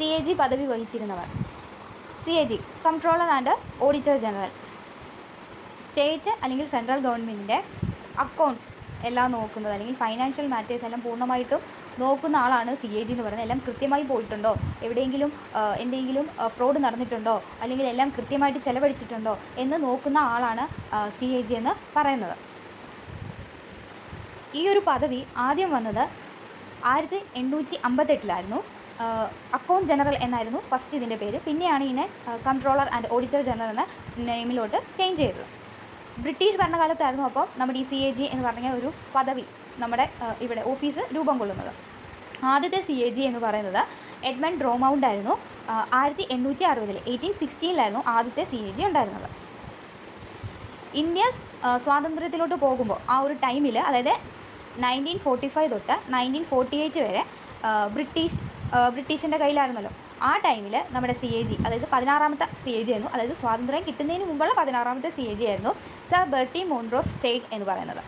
C A G പദവി വഹിച്ചിരുന്നവർ. C A G controller and auditor general state അല്ലെങ്കിൽ central ഗവൺമെന്റിന്റെ accounts എല്ലാം നോക്കുന്നത് അല്ലെങ്കിൽ ഫൈനാൻഷ്യൽ മാറ്റേഴ്സ് എല്ലാം പൂർണമായിട്ടും നോക്കുന്ന ആളാണ് സി എ ജി എന്ന് പറയുന്നത്. എല്ലാം കൃത്യമായി പോയിട്ടുണ്ടോ? എവിടെയെങ്കിലും എന്തെങ്കിലും ഫ്രോഡ് നടന്നിട്ടുണ്ടോ? അല്ലെങ്കിൽ എല്ലാം കൃത്യമായിട്ട് ചെലവഴിച്ചിട്ടുണ്ടോ? എന്ന് നോക്കുന്ന ആളാണ് സി എ ജി എന്ന് പറയുന്നത്. ഈ ഒരു പദവി ആദ്യം വന്നത് ആയിരത്തി എണ്ണൂറ്റി അമ്പത്തെട്ടിലായിരുന്നു. അക്കൗണ്ട് ജനറൽ എന്നായിരുന്നു ഫസ്റ്റ് ഇതിന്റെ പേര്. പിന്നെയാണ് ഇതിനെ കൺട്രോളർ ആൻഡ് ഓഡിറ്റർ ജനറൽ എന്ന നെയിമിലോട്ട് ചേഞ്ച് ചെയ്തത്. ബ്രിട്ടീഷ് ഭരണകാലത്തായിരുന്നു അപ്പോൾ നമ്മുടെ ഈ സി എ ജി എന്ന് പറഞ്ഞ ഒരു പദവി നമ്മുടെ ഇവിടെ ഓഫീസ് രൂപം കൊള്ളുന്നത്. ആദ്യത്തെ സി എ ജി എന്ന് പറയുന്നത് എഡ്മണ്ട് ഡ്രോമൗണ്ട് ആയിരുന്നു. ആയിരത്തി എണ്ണൂറ്റി അറുപതിൽ എയ്റ്റീൻ സിക്സ്റ്റീനിലായിരുന്നു ആദ്യത്തെ സി എ ജി ഉണ്ടായിരുന്നത്. ഇന്ത്യ സ്വാതന്ത്ര്യത്തിലോട്ട് പോകുമ്പോൾ ആ ഒരു ടൈമിൽ അതായത് നയന്റീൻ ഫോർട്ടി ഫൈവ് തൊട്ട് നയന്റീൻ ഫോർട്ടി എയ്റ്റ് വരെ ബ്രിട്ടീഷ് ബ്രിട്ടീഷിന്റെ കയ്യിലായിരുന്നല്ലോ. ആ ടൈമിൽ നമ്മുടെ സി എ ജി അതായത് പതിനാറാമത്തെ സി എ ജി ആയിരുന്നു. അതായത് സ്വാതന്ത്ര്യം കിട്ടുന്നതിന് മുമ്പുള്ള പതിനാറാമത്തെ സി എ ജി ആയിരുന്നു സർ ബെർട്ടി മോൺറോസ് സ്റ്റേഗ് എന്ന് പറയുന്നത്.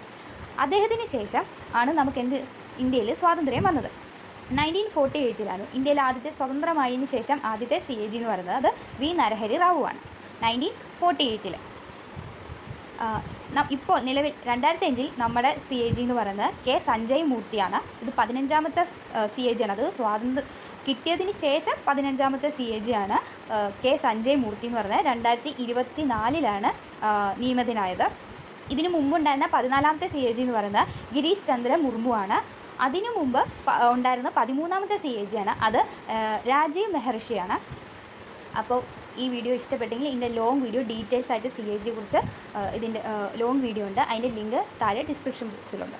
അദ്ദേഹത്തിന് ശേഷം ആണ് നമുക്ക് എന്ത് ഇന്ത്യയിൽ സ്വാതന്ത്ര്യം വന്നത്. നയന്റീൻ ഫോർട്ടി എയ്റ്റിലാണ് ഇന്ത്യയിൽ ആദ്യത്തെ സ്വതന്ത്രമായതിനു ശേഷം ആദ്യത്തെ സി എ ജി എന്ന് പറയുന്നത് അത് വി നരഹരി റാവു ആണ് നയന്റീൻ ഫോർട്ടി എയ്റ്റിൽ ഇപ്പോൾ നിലവിൽ രണ്ടായിരത്തി അഞ്ചിൽ നമ്മുടെ സി എ ജി എന്ന് പറയുന്നത് കെ സഞ്ജയ് മൂർത്തിയാണ്. ഇത് പതിനഞ്ചാമത്തെ സി എ ജി ആണ്. അത് സ്വാതന്ത്ര്യ കിട്ടിയതിന് ശേഷം പതിനഞ്ചാമത്തെ സി എ ജി ആണ് കെ സഞ്ജയ് മൂർത്തി എന്ന് പറയുന്നത്. രണ്ടായിരത്തി ഇരുപത്തി നാലിലാണ് നിയമിതനായത്. ഇതിനു മുമ്പുണ്ടായിരുന്ന പതിനാലാമത്തെ സി എ ജി എന്ന് പറയുന്നത് ഗിരീഷ് ചന്ദ്ര മുർമു ആണ്. അതിനു മുമ്പ് ഉണ്ടായിരുന്ന പതിമൂന്നാമത്തെ സി എ ജി ആണ്. അത് രാജീവ് മെഹർഷിയാണ്. അപ്പോൾ ഈ വീഡിയോ ഇഷ്ടപ്പെട്ടെങ്കിൽ ഇതിന്റെ ലോങ് വീഡിയോ ഡീറ്റെയിൽസ് ആയിട്ട് സി എ ജിയെക്കുറിച്ച് ഇതിന്റെ ലോങ് വീഡിയോ ഉണ്ട്. അതിന്റെ ലിങ്ക് താഴെ ഡിസ്ക്രിപ്ഷൻ ബോക്സിലുണ്ട്